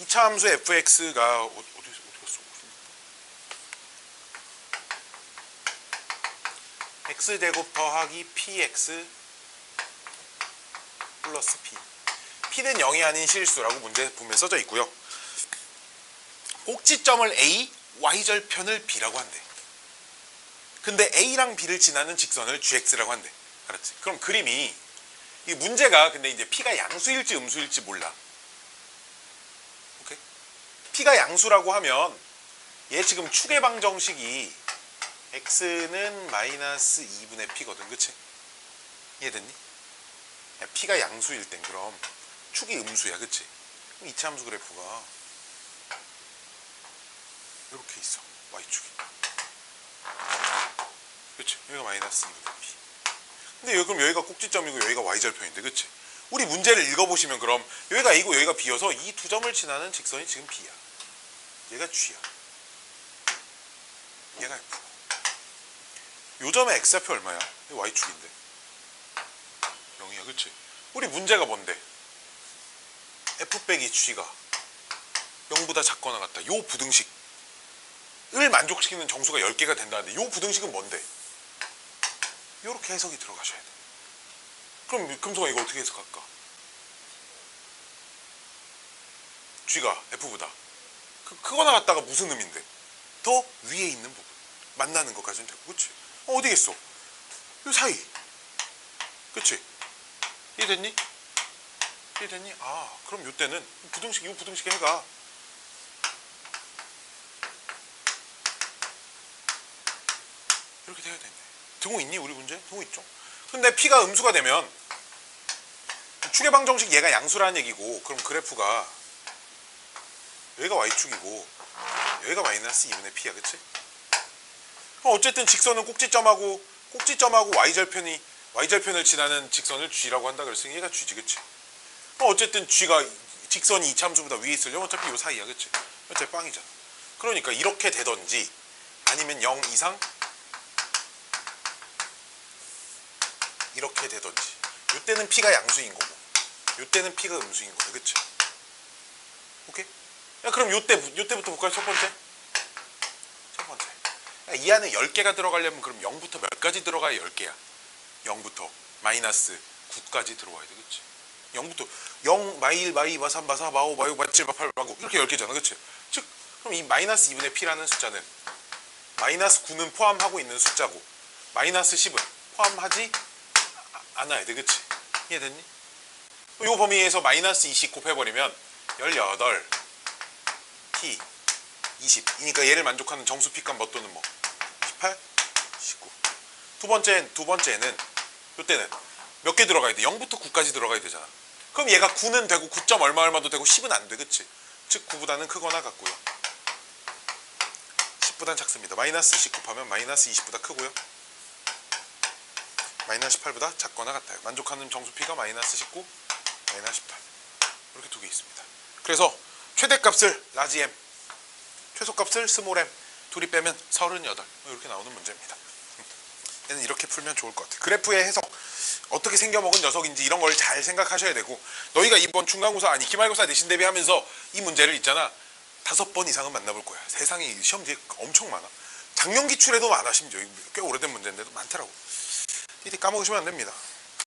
2차 함수 fx가 어디 어디 어디 갔어? x 제곱 더하기 px 플러스 p. p는 0이 아닌 실수라고 문제 분명히 써져 있고요. 꼭지점을 a, y절편을 b라고 한대. 근데 a랑 b를 지나는 직선을 gx라고 한대. 알았지? 그럼 그림이 이 문제가 근데 이제 p가 양수일지 음수일지 몰라. P가 양수라고 하면 얘 지금 축의 방정식이 x는 마이너스 2분의 p거든, 그치? 이해됐니? 야, p가 양수일 땐 그럼 축이 음수야, 그치? 그럼 이차함수 그래프가 이렇게 있어, y축이. 그치? 여기가 마이너스 2분의 p. 근데 여기 그럼 여기가 꼭지점이고 여기가 y절편인데, 그치? 우리 문제를 읽어보시면 그럼 여기가 a고 여기가 b여서 이 두 점을 지나는 직선이 지금 b야. 얘가 g야. 얘가 f고. 요 점의 x좌표 얼마야? y축인데. 0이야, 그치? 우리 문제가 뭔데? f 빼기 g가 0보다 작거나 같다. 요 부등식을 만족시키는 정수가 10개가 된다는데 요 부등식은 뭔데? 요렇게 해석이 들어가셔야 돼. 그럼 금성아 이거 어떻게 해석할까? g가 f보다 그, 크거나 같다가 무슨 의미인데? 더 위에 있는 부분 만나는 것까지는 되고 그치? 어, 어디겠어? 요 사이 그치? 이해됐니? 이해됐니? 아 그럼 요 때는 부등식 요 부등식의 해가 이렇게 돼야 되네 등호 있니 우리 문제? 등호 있죠 근데 p가 음수가 되면 축의 방정식 얘가 양수라는 얘기고 그럼 그래프가 여기가 y축이고 여기가 마이너스 2분의 p야 그치? 그럼 어쨌든 직선은 꼭지점하고 꼭지점하고 y절편이 y절편을 지나는 직선을 g라고 한다 그랬으니 얘가 g지 그치? 그럼 어쨌든 g가 직선이 이차함수보다 위에 있으려면 어차피 요 사이야 그치? 어차피 빵이잖아 그러니까 이렇게 되던지 아니면 0 이상 이렇게 되던지 요때는 p가 양수인 거고 요때는 p가 음수인 거야 그치? 오케이? 야 그럼 요때 요때부터 볼까요 첫 번째? 첫 번째 야, 이 안에 10개가 들어가려면 그럼 0부터 몇 가지 들어가야 10개야 0부터 마이너스 9까지 들어와야 돼 그치? 0부터 0, 마일, 마이, 마삼, 마사, 마오, 마육, 마칠, 마팔, 마구 이렇게 10개잖아 그치? 즉 그럼 이 마이너스 2분의 p라는 숫자는 마이너스 9는 포함하고 있는 숫자고 마이너스 10은 포함하지 않아야 돼 그치? 이해됐니? 요 범위에서 마이너스 20 곱해버리면 18 t 20 이니까 얘를 만족하는 정수 p값 뭐 또는 뭐 18, 19. 두 번째 두 번째는 요때는 몇 개 들어가야 돼? 0부터 9까지 들어가야 되잖아. 그럼 얘가 9는 되고 9점 얼마 얼마도 되고 10은 안 돼. 그치? 즉 9보다는 크거나 같고요. 10보단 작습니다. 마이너스 10 곱하면 마이너스 20보다 크고요. 마이너스 18보다 작거나 같아요. 만족하는 정수 p가 마이너스 19, 마이너스 18. 이렇게 두 개 있습니다. 그래서 최대값을 라지 m, 최소값을 스몰 m, 둘이 빼면 38 이렇게 나오는 문제입니다. 얘는 이렇게 풀면 좋을 것 같아요. 그래프의 해석 어떻게 생겨먹은 녀석인지 이런 걸 잘 생각하셔야 되고 너희가 이번 중간고사 아니 기말고사 내신 대비하면서 이 문제를 있잖아 다섯 번 이상은 만나볼 거야. 세상에 시험 뒤에 엄청 많아. 작년 기출에도 많아 심지어 꽤 오래된 문제인데도 많더라고. 이리 까먹으시면 안 됩니다.